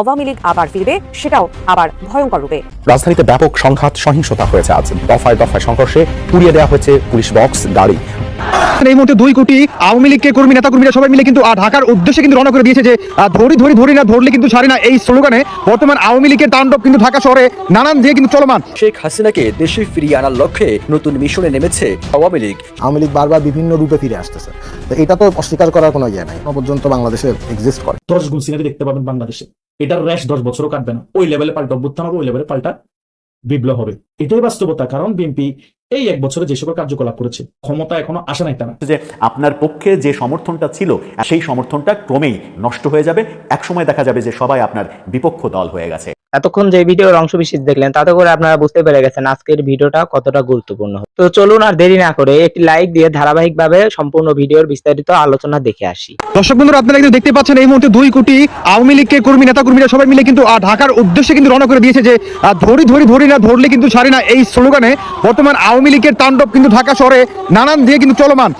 আওয়ামী লীগ আবার ফিরবে, সেটাও আবার ভয়ঙ্কর রূপে। রাজধানীতে ব্যাপক সংঘাত, সহিংসতা হয়েছে আজ। দফায় দফায় সংঘর্ষে পুড়িয়ে দেওয়া হয়েছে পুলিশ বক্স, গাড়ি। এই মুহূর্তে দুই কোটি আওয়ামী লীগকে কর্মী নেতা কর্মীরা সবাই মিলে কিন্তু ঢাকার উদ্দেশ্যে কিন্তু রওনা করে দিয়েছে যে ধরি ধরি ধরি না ধরলে কিন্তু ছাড়ি না এই স্লোগানে বর্তমান আওয়ামী লীগের তাণ্ডব কিন্তু ঢাকা শহরে নানান দিয়ে কিন্তু চলমান। শেখ হাসিনাকে দেশে ফিরিয়ে আনার লক্ষ্যে নতুন মিশনে নেমেছে আওয়ামী লীগ। আওয়ামী লীগ বারবার বিভিন্ন রূপে ফিরে আসতেছে। তো এটা তো অস্বীকার করার কোনো ইয়ে নাই। পর্যন্ত বাংলাদেশে এক্সিস্ট করে। দশ গুণ সিনারি দেখতে পাবেন বাংলাদেশে। এটার র্যাশ দশ বছরও কাটবে না। ওই লেভেলে পাল্টা অভ্যুত্থান হবে ওই লেভেলে পাল্টা বিপ্লব হবে। এটাই বাস্তবতা। কারণ বিএনপি এই এক বছরে যে সকল কার্যকলাপ করেছে, ক্ষমতা এখনও আসে নাই তারা। যে আপনার পক্ষে যে সমর্থনটা ছিল, সেই সমর্থনটা ক্রমেই নষ্ট হয়ে যাবে। একসময় দেখা যাবে যে সবাই আপনার বিপক্ষ দল হয়ে গেছে। এতক্ষণ যে ভিডিওর অংশ বিশেষ দেখলেন, তাতে করে আপনারা বুঝতে পেরে গেছেন আজকের ভিডিওটা কতটা গুরুত্বপূর্ণ। তো চলুন আর দেরি না করে একটি লাইক দিয়ে ধারাবাহিকভাবে সম্পূর্ণ ভিডিওর বিস্তারিত আলোচনা দেখে আসি। দর্শক বন্ধুরা, আপনারা কিন্তু দেখতে পাচ্ছেন এই মুহূর্তে দুই কোটি আওয়ামী লীগকে কর্মী, নেতা কর্মীরা সবাই মিলে কিন্তু ঢাকার উদ্দেশ্যে কিন্তু রওনা করে দিয়েছে যে ধরি ধরি ধরি না, ধরলে কিন্তু ছাড়ি না এই স্লোগানে বর্তমান আওয়ামী লীগের তাণ্ডব কিন্তু ঢাকা শহরে নানান দিয়ে কিন্তু চলমান।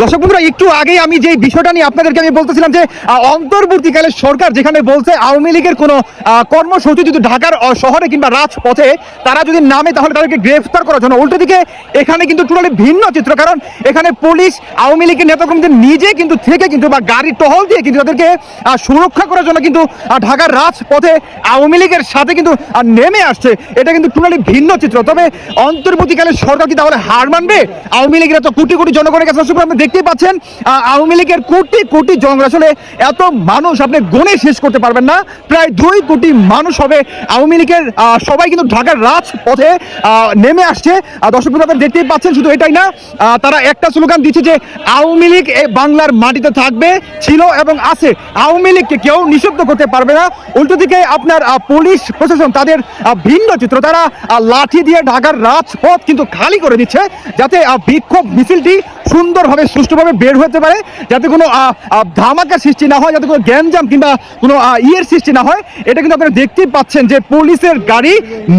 দর্শক বন্ধুরা, একটু আগেই আমি যে বিষয়টা নিয়ে আপনাদেরকে আমি বলতেছিলাম যে অন্তর্বর্তীকালে সরকার যেখানে বলছে আওয়ামী লীগের কোনো কর্মসূচি যদি ঢাকার শহরে কিংবা রাজপথে তারা যদি নামে, তাহলে তাদেরকে গ্রেফতার করার জন্য। উল্টো দিকে, এখানে কিন্তু টোটালি ভিন্ন চিত্র, কারণ এখানে পুলিশ, আওয়ামী লীগের নেতাকর্মীদের নিজে কিন্তু থেকে কিন্তু বা গাড়ি টহল দিয়ে কিন্তু তাদেরকে সুরক্ষা করার জন্য কিন্তু ঢাকার রাজপথে আওয়ামী লীগের সাথে কিন্তু নেমে আসছে। এটা কিন্তু টোটালি ভিন্ন চিত্র। তবে অন্তর্বর্তীকালে সরকার কি তাহলে হার মানবে? আওয়ামী লীগের এত কোটি কোটি জনগণের কাছে দেখতেই পাচ্ছেন আওয়ামী লীগের কোটি কোটি জন আসলে এত মানুষ আপনি গণে শেষ করতে পারবেন না। প্রায় দুই কোটি মানুষ হবে আওয়ামী লীগের সবাই কিন্তু ঢাকার রাজপথে নেমে আসছে। দর্শক আপনারা দেখতেই পাচ্ছেন শুধু এটাই না তারা একটা স্লোগান দিচ্ছে যে আওয়ামী লীগ বাংলার মাটিতে থাকবে, ছিল এবং আছে। আওয়ামী লীগকে কেউ নিষিদ্ধ করতে পারবে না। উল্টো দিকে আপনার পুলিশ প্রশাসন তাদের ভিন্ন চিত্র। তারা লাঠি দিয়ে ঢাকার রাজপথ কিন্তু খালি করে দিচ্ছে, যাতে বিক্ষোভ মিছিলটি সুন্দরভাবে সুষ্ঠুভাবে বের হতে পারে যাতে কোনো আহ, সৃষ্টি না হয় যাতে কোনো গ্যাঞ্জাম কিংবা কোনো ইয়ের সৃষ্টি না হয়। এটা কিন্তু আপনারা দেখতেই পাচ্ছেন যে পুলিশের গাড়ি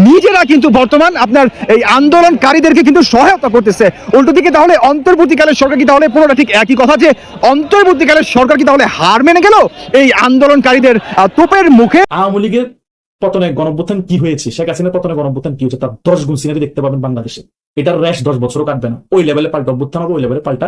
নিজেরা কিন্তু বর্তমান আপনার এই আন্দোলনকারীদেরকে কিন্তু সহায়তা করতেছে। উল্টো দিকে তাহলে অন্তর্বর্তীকালের সরকার কি তাহলে পুরোটা ঠিক একই কথা যে অন্তর্বর্তীকালের সরকার কি তাহলে হার মেনে গেল এই আন্দোলনকারীদের তোপের মুখে? আওয়ামী লীগের পতনে গণঅভ্যুত্থান কি হয়েছে? শেখ হাসিনার পতনে গণঅভ্যুত্থান কি হয়েছে? তার দশ গুণ সিনারি দেখতে পাবেন বাংলাদেশে। এটার র্যাশ দশ বছরও কাটবে না। ওই লেভেলে পাল্টা অভ্যুত্থান হবে ওই লেভেলে পাল্টা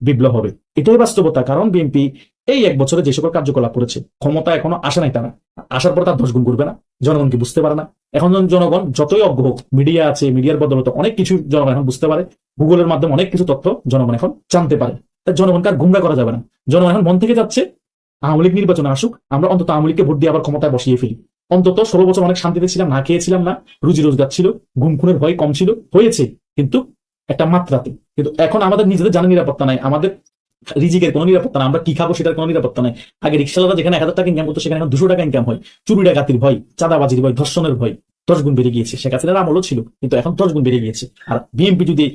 বিপ্লব হবে। এটাই বাস্তবতা, কারণ বিএনপি এই এক বছরে যে সকল কার্যকলাপ করেছে, ক্ষমতা এখনও আসে নাই তারা। আসার পর তার দশ গুণ করবে না জনগণ কি বুঝতে পারে না। এখন জন- জনগণ যতই অজ্ঞ হোক মিডিয়া আছে মিডিয়ার বদলতে, অনেক কিছু জনগণ এখন বুঝতে পারে। গুগলের মাধ্যমে অনেক কিছু তথ্য জনগণ এখন জানতে পারে। তাই জনগণকে আর গুমরা করা যাবে না। জনগণ এখন মন থেকে যাচ্ছে, আওয়ামী লীগ নির্বাচনে আসুক, আমরা অন্তত আওয়ামী লীগকে ভোট দিয়ে আবার ক্ষমতায় বসিয়ে ফেলি। অন্তত ষোলো বছর অনেক শান্তিতে ছিলাম, না খেয়েছিলাম, না রুজি রোজগার ছিল, গুম খুনের ভয় কম ছিল, হয়েছে, কিন্তু একটা মাত্রাতে। কিন্তু এখন আমাদের নিজেদের জানা নিরাপত্তা নাই, আমাদের রিজিকের কোনো নিরাপত্তা নাই, আমরা কি খাব সেটার কোনো নিরাপত্তা নাই। আগে রিক্সাওয়ালা যেখানে এক হাজার টাকা ইনকাম করতো, সেখানে এখন দুশো টাকা ইনকাম হয়। চুরি ডাকাতির ভয়, চাঁদাবাজির ভয়, ধর্ষণের ভয়, দশ গুণ বেড়ে গিয়েছে। শেখ হাসিনার আমলও ছিল, কিন্তু এখন দশ গুণ বেড়ে গিয়েছে। আর বিএনপি যদি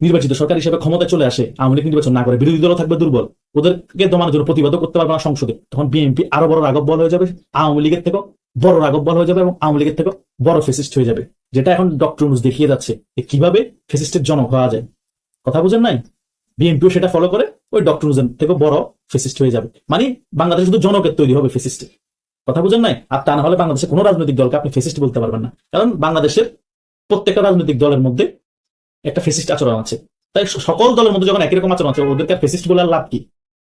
নির্বাচিত সরকার হিসেবে ক্ষমতায় চলে আসে, আওয়ামী লীগ নির্বাচন না করে, বিরোধী দলও থাকবে দুর্বল। ওদেরকে দমানোর জন্য প্রতিবাদও করতে পারবে না সংসদে। তখন বিএনপি আরও বড় রাগব বল হয়ে যাবে, আওয়ামী লীগের থেকেও বড় রাগব বল হয়ে যাবে এবং আওয়ামী লীগের থেকেও বড় ফেসিস্ট হয়ে যাবে। যেটা এখন ডক্টর নুস দেখিয়ে যাচ্ছে যে কীভাবে ফেসিস্টের জনক হওয়া যায়। কথা বুঝেন নাই? বিএনপিও সেটা ফলো করে, ওই ডক্টর নুজের থেকে বড় ফেসিস্ট হয়ে যাবে। মানে বাংলাদেশ শুধু জনকের তৈরি হবে ফেসিস্টের কথা বুঝেন নাই? আর তা না হলে বাংলাদেশের কোনো রাজনৈতিক দলকে আপনি ফেসিস্ট বলতে পারবেন না। কারণ বাংলাদেশের প্রত্যেকটা রাজনৈতিক দলের মধ্যে একটা ফেসিস্ট আচরণ আছে। তাই সকল দলের মধ্যে যখন একই রকম আচরণ আছে, ওদেরকে ফেসিস্ট বলে লাভ কি?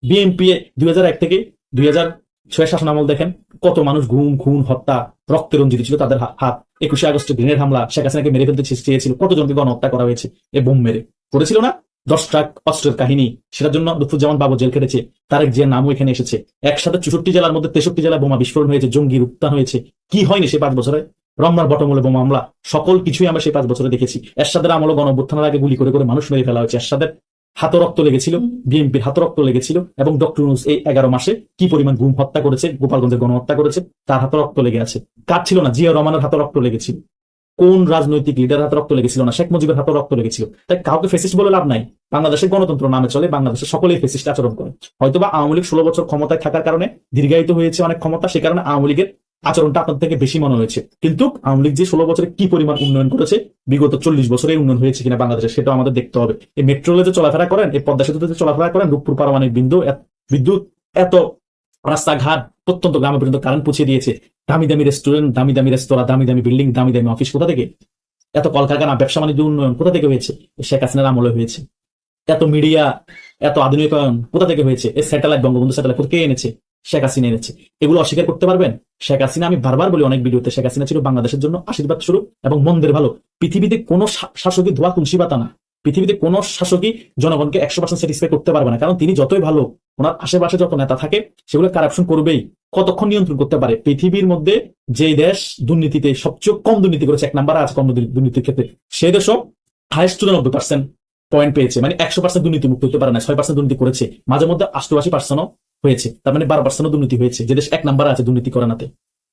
বিএনপি দুই থেকে দুই হাজার ছয় শাসন আমল দেখেন, কত মানুষ ঘুম, খুন, হত্যা রক্তে রঞ্জিত ছিল তাদের হাত। একুশে আগস্টে গ্রেনেড হামলা। শেখ হাসিনাকে মেরে ফেলতে চেয়েছিল। কতজনকে গণহত্যা করা হয়েছে? এ বোম মেরে। করেছিল না? দশ ট্রাক অস্ত্রের কাহিনী। সেটার জন্য লুৎফুজ্জামান বাবু জেল কেটেছে তারেক যে নামও এখানে এসেছে। একসাথে চৌষট্টি জেলার মধ্যে তেষট্টি জেলায় বোমা বিস্ফোরণ হয়েছে। জঙ্গির উত্থান হয়েছে। কি হয়নি সে পাঁচ বছরে? রমনার বটমূলে বোমা মামলা সকল কিছুই আমরা সেই পাঁচ বছরে দেখেছি। এরশাদের আমল গণ অভ্যুত্থানের আগে গুলি করে করে মানুষ মেরে ফেলা হয়েছে। এরশাদের হাত রক্ত লেগেছিল, বিএনপির হাত রক্ত লেগেছিল, এবং ডক্টর ইউনূস এই এগারো মাসে কি পরিমাণ গুম হত্যা করেছে, গোপালগঞ্জের গণহত্যা করেছে, তার হাতে রক্ত লেগে আছে। কার ছিল না? জিয়া রহমানের হাতে রক্ত লেগেছিল। কোন রাজনৈতিক লিডার হাতে রক্ত লেগেছিল না? শেখ মুজিবের হাতে রক্ত লেগেছিল। তাই কাউকে ফেসিস্ট বলে লাভ নাই। বাংলাদেশের গণতন্ত্র নামে চলে, বাংলাদেশের সকলেই ফেসিস্ট আচরণ করে। হয়তোবা আওয়ামী লীগ ষোলো বছর ক্ষমতায় থাকার কারণে দীর্ঘায়িত হয়েছে অনেক ক্ষমতা, সে কারণে আওয়ামী লীগের আচরণটা আপনার থেকে বেশি মনে হয়েছে। কিন্তু আওয়ামী লীগ যে ষোলো বছরে কি পরিমাণ উন্নয়ন করেছে, বিগত চল্লিশ বছরে উন্নয়ন হয়েছে কিনা বাংলাদেশে সেটা আমাদের দেখতে হবে। এই মেট্রো রেলে যে চলাফেরা করেন, এই পদ্মা সেতুতে যে চলাফেরা করেন, রূপপুর পারমাণবিক বিন্দু বিদ্যুৎ, এত রাস্তাঘাট প্রত্যন্ত গ্রামে পর্যন্ত কারেন্ট পৌঁছে দিয়েছে। দামি দামি রেস্টুরেন্ট দামি দামি রেস্তোরাঁ, দামি দামি বিল্ডিং দামি দামি অফিস কোথা থেকে? এত কলকারখানা, ব্যবসা বাণিজ্য উন্নয়ন কোথা থেকে হয়েছে? শেখ হাসিনার আমলে হয়েছে। এত মিডিয়া এত আধুনিকায়ন কোথা থেকে হয়েছে? এই স্যাটেলাইট বঙ্গবন্ধু স্যাটেলাইট কে এনেছে? শেখ হাসিনা এনেছে। এগুলো অস্বীকার করতে পারবেন? শেখ হাসিনা, আমি বারবার বলি, অনেক ভিডিওতে শেখ হাসিনা ছিল বাংলাদেশের জন্য আশীর্বাদ স্বরূপ এবং মন্দের ভালো। পৃথিবীতে কোনো শাসকই ধোয়া তুলসী পাতা না। পৃথিবীতে কোনো শাসকই জনগণকে একশো পার্সেন্ট স্যাটিসফাই করতে পারবে না। কারণ তিনি যতই ভালো, ওনার আশেপাশে যত নেতা থাকে, সেগুলো কারাপশন করবেই। কতক্ষণ নিয়ন্ত্রণ করতে পারে? পৃথিবীর মধ্যে যে দেশ দুর্নীতিতে সবচেয়ে কম দুর্নীতি করেছে, এক নাম্বার আছে কম দুর্নীতির ক্ষেত্রে, সেই দেশও হাইস্ট চুরানব্বই পার্সেন্ট পয়েন্ট পেয়েছে। মানে একশো পার্সেন্ট দুর্নীতি মুক্ত হতে পারে না, ছয় পার্সেন্ট দুর্নীতি করেছে। মাঝে মধ্যে অষ্টআশি পার্সেন্টও হয়েছে। তার মানে বারো পার্সেন্ট দুর্নীতি হয়েছে। যে দেশ এক নাম্বার আছে দুর্নীতি করানাতে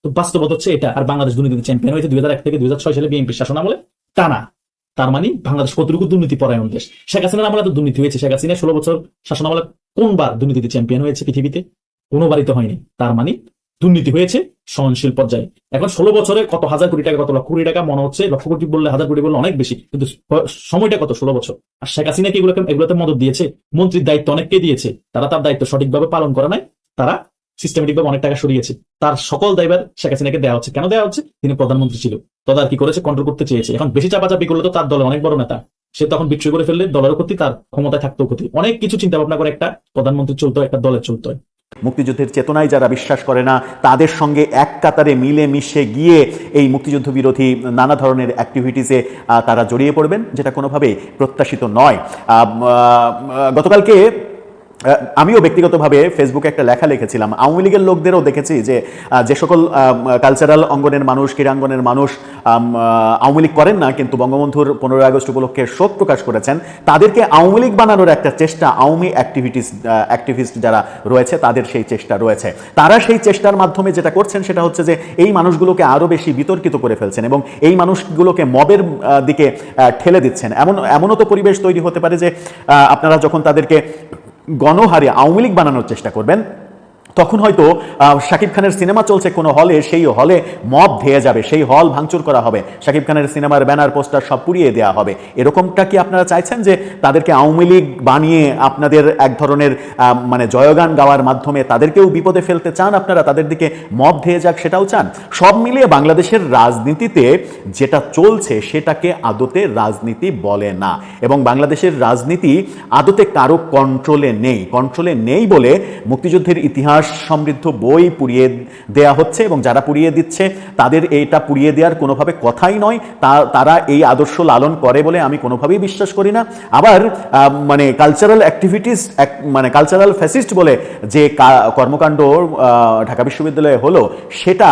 তো বাস্তবতা হচ্ছে এটা। আর বাংলাদেশ দুর্নীতি চ্যাম্পিয়ন হয়েছে দুই হাজার এক থেকে দুই হাজার ছয় সালে বিএনপি শাসন আমলে টানা তার মানে বাংলাদেশ কতটুকু দুর্নীতি পরায়ণ দেশ? শেখ হাসিনার আমলে তো দুর্নীতি হয়েছে। শেখ হাসিনা ষোলো বছর শাসন আমলে কোনবার দুর্নীতিতে চ্যাম্পিয়ন হয়েছে পৃথিবীতে? কোনোবারই তো হয়নি। তার মানে দুর্নীতি হয়েছে সহনশীল পর্যায়ে। এখন ষোলো বছরে কত? হাজার কোটি টাকা কত? লক্ষ কোটি টাকা মনে হচ্ছে। লক্ষ কোটি বললে হাজার কোটি বললে অনেক বেশি। কিন্তু সময়টা কত? ষোলো বছর। আর শেখ হাসিনা কি এগুলোকে এগুলোতে মদত দিয়েছে? মন্ত্রীর দায়িত্ব অনেককে দিয়েছে। তারা তার দায়িত্ব সঠিকভাবে পালন করে নাই। তারা সিস্টেমেটিক ভাবে অনেক টাকা সরিয়েছে। তার সকল দায়ভার শেখ হাসিনাকে দেওয়া হচ্ছে। কেন দেওয়া হচ্ছে? তিনি প্রধানমন্ত্রী ছিল। তদারকি করেছে কন্ট্রোল করতে চেয়েছে। এখন বেশি চাপাচাপি করলে তো তার দলে অনেক বড় নেতা। সে তখন বিচ্ছুই করে ফেললে দলের ক্ষতি, তার ক্ষমতায় থাকতেও ক্ষতি। অনেক কিছু চিন্তা ভাবনা করে একটা প্রধানমন্ত্রী চলতো একটা দলের চলতো মুক্তিযুদ্ধের চেতনায় যারা বিশ্বাস করে না, তাদের সঙ্গে এক কাতারে মিলে মিশে গিয়ে এই মুক্তিযুদ্ধ বিরোধী নানা ধরনের অ্যাক্টিভিটিসে তারা জড়িয়ে পড়বেন, যেটা কোনোভাবেই প্রত্যাশিত নয়। গতকালকে আমিও ব্যক্তিগতভাবে ফেসবুকে একটা লেখা লিখেছিলাম। আওয়ামী লীগের লোকদেরও দেখেছি যে যে সকল কালচারাল অঙ্গনের মানুষ, ক্রীড়াঙ্গনের মানুষ আওয়ামী লীগ করেন না, কিন্তু বঙ্গবন্ধুর পনেরোই আগস্ট উপলক্ষে শোক প্রকাশ করেছেন। তাদেরকে আওয়ামী লীগ বানানোর একটা চেষ্টা, আওয়ামী অ্যাক্টিভিটিস অ্যাক্টিভিস্ট যারা রয়েছে, তাদের সেই চেষ্টা রয়েছে। তারা সেই চেষ্টার মাধ্যমে যেটা করছেন, সেটা হচ্ছে যে, এই মানুষগুলোকে আরও বেশি বিতর্কিত করে ফেলছেন এবং এই মানুষগুলোকে মবের দিকে ঠেলে দিচ্ছেন। এমন, এমনও তো পরিবেশ তৈরি হতে পারে যে আপনারা যখন তাদেরকে গণহারে আওয়ামী লীগ বানানোর চেষ্টা করবেন। তখন হয়তো শাকিব খানের সিনেমা চলছে কোনো হলে, সেই হলে মব ধেয়ে যাবে, সেই হল ভাঙচুর করা হবে। শাকিব খানের সিনেমার ব্যানার, পোস্টার সব পুড়িয়ে দেওয়া হবে। এরকমটা কি আপনারা চাইছেন যে তাদেরকে আওয়ামী লীগ বানিয়ে আপনাদের এক ধরনের মানে জয়গান গাওয়ার মাধ্যমে তাদেরকেও বিপদে ফেলতে চান আপনারা, তাদের দিকে মব ধেয়ে যাক সেটাও চান? সব মিলিয়ে বাংলাদেশের রাজনীতিতে যেটা চলছে সেটাকে আদতে রাজনীতি বলে না। এবং বাংলাদেশের রাজনীতি আদতে কারও কন্ট্রোলে নেই। কন্ট্রোলে নেই বলে মুক্তিযুদ্ধের ইতিহাস সমৃদ্ধ বই পুড়িয়ে দেয়া হচ্ছে এবং যারা পুড়িয়ে দিচ্ছে, তাদের এইটা পুড়িয়ে দেওয়ার কোনোভাবে কথাই নয়। তারা এই আদর্শ লালন করে বলে আমি কোনোভাবেই বিশ্বাস করি না। আবার মানে কালচারাল অ্যাক্টিভিটিস মানে কালচারাল ফ্যাসিস্ট বলে যে কর্মকাণ্ড ঢাকা বিশ্ববিদ্যালয়ে হলো, সেটা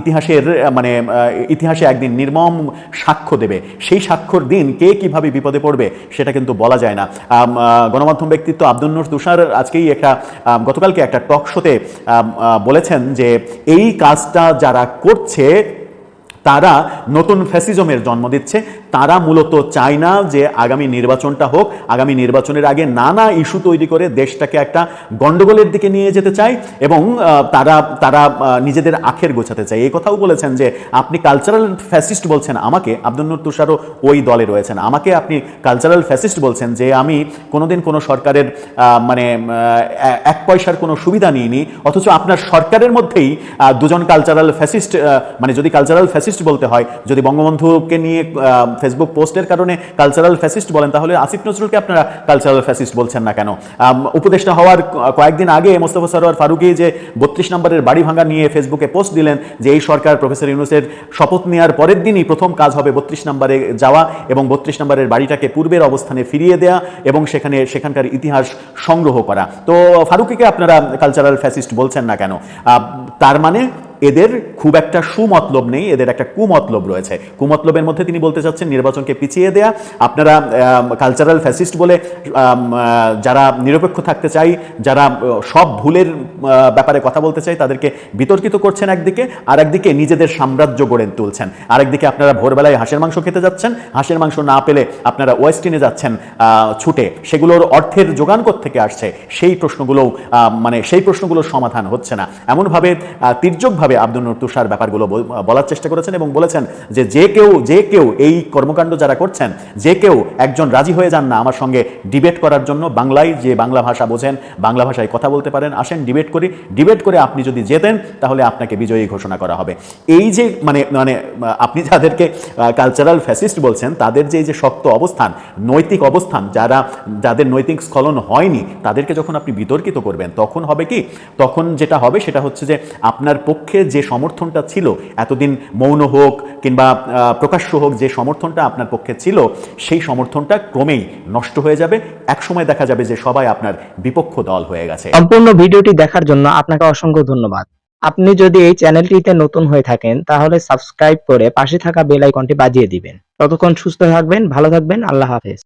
ইতিহাসের মানে ইতিহাসে একদিন নির্মম সাক্ষ্য দেবে। সেই সাক্ষ্যর দিন কে কীভাবে বিপদে পড়বে, সেটা কিন্তু বলা যায় না। গণমাধ্যম ব্যক্তিত্ব আব্দুল নূর তুষার আজকেই একটা গতকালকে একটা টক শোতে বলেছেন যে এই কাজটা যারা করছে তারা নতুন ফ্যাসিজমের জন্ম দিচ্ছে তারা মূলত চায় না যে আগামী নির্বাচনটা হোক। আগামী নির্বাচনের আগে নানা ইস্যু তৈরি করে দেশটাকে একটা গন্ডগোলের দিকে নিয়ে যেতে চায় এবং তারা তারা নিজেদের আখের গোছাতে চায়। এই কথাও বলেছেন যে আপনি কালচারাল ফ্যাসিস্ট বলছেন, আমাকে আব্দুল তুষারও ওই দলে রয়েছেন। আমাকে আপনি কালচারাল ফ্যাসিস্ট বলছেন যে আমি কোনোদিন কোনো সরকারের মানে এক পয়সার কোনো সুবিধা নিইনি, অথচ আপনার সরকারের মধ্যেই দুজন কালচারাল ফ্যাসিস্ট মানে যদি কালচারাল ফ্যাসিস্ট বলতে হয়, যদি বঙ্গবন্ধুকে নিয়ে ফেসবুক পোস্টের কারণে কালচারাল ফ্যাসিস্ট বলেন, তাহলে আসিফ নজরুলকে আপনারা কালচারাল ফ্যাসিস্ট বলছেন না কেন? উপদেষ্টা হওয়ার কয়েকদিন আগে মোস্তফা সরোয়ার ফারুকি যে বত্রিশ নম্বরের বাড়ি ভাঙা নিয়ে ফেসবুকে পোস্ট দিলেন, যে এই সরকার প্রফেসর ইউনুসের শপথ নেওয়ার পরের দিনই প্রথম কাজ হবে বত্রিশ নম্বরে যাওয়া এবং বত্রিশ নম্বরের বাড়িটাকে পূর্বের অবস্থানে ফিরিয়ে দেয়া এবং সেখানে সেখানকার ইতিহাস সংগ্রহ করা। তো ফারুকিকে আপনারা কালচারাল ফ্যাসিস্ট বলছেন না কেন? তার মানে এদের খুব একটা সুমতলব নেই, এদের একটা কুমতলব রয়েছে। কুমতলবের মধ্যে তিনি বলতে চাচ্ছেন নির্বাচনকে পিছিয়ে দেয়া। আপনারা কালচারাল ফ্যাসিস্ট বলে যারা নিরপেক্ষ থাকতে চাই, যারা সব ভুলের ব্যাপারে কথা বলতে চাই, তাদেরকে বিতর্কিত করছেন একদিকে, আর একদিকে নিজেদের সাম্রাজ্য গড়ে তুলছেন। আরেকদিকে আপনারা ভোরবেলায় হাঁসের মাংস খেতে যাচ্ছেন, হাঁসের মাংস না পেলে আপনারা ওয়েস্টিনে যাচ্ছেন ছুটে। সেগুলোর অর্থের যোগান থেকে আসছে? সেই প্রশ্নগুলো মানে সেই প্রশ্নগুলোর সমাধান হচ্ছে না। এমনভাবে তির্যকভাবে আব্দুল নূর তুষার ব্যাপারগুলো বল- বলার চেষ্টা করেছেন এবং বলেছেন যে যে কেউ যে কেউ এই কর্মকাণ্ড যারা করছেন, যে কেউ একজন রাজি হয়ে যান না আমার সঙ্গে ডিবেট করার জন্য বাংলায় যে বাংলা ভাষা বোঝেন, বাংলা ভাষায় কথা বলতে পারেন, আসেন ডিবেট করি। ডিবেট করে আপনি যদি জেতেন, তাহলে আপনাকে বিজয়ী ঘোষণা করা হবে। এই যে মানে মানে আপনি যাদেরকে কালচারাল ফ্যাসিস্ট বলছেন, তাদের যে, এই যে শক্ত অবস্থান, নৈতিক অবস্থান, যারা, যাদের নৈতিক স্খলন হয়নি, তাদেরকে যখন আপনি বিতর্কিত করবেন, তখন হবে কি? তখন যেটা হবে, সেটা হচ্ছে যে, আপনার পক্ষে যে সমর্থনটা ছিল, এতদিন মৌন হোক কিংবা প্রকাশ্য হোক, যে সমর্থনটা আপনার পক্ষে ছিল, সেই সমর্থনটা ক্রমেই নষ্ট হয়ে যাবে। একসময় দেখা যাবে যে সবাই আপনার বিপক্ষ দল হয়ে গেছে। সম্পূর্ণ ভিডিওটি দেখার জন্য আপনাকে অসংখ্য ধন্যবাদ। আপনি যদি এই চ্যানেলটিতে নতুন হয়ে থাকেন, তাহলে সাবস্ক্রাইব করে পাশে থাকা বেল আইকনটি বাজিয়ে দিবেন। ততক্ষণ সুস্থ থাকবেন, ভালো থাকবেন, আল্লাহ হাফেজ।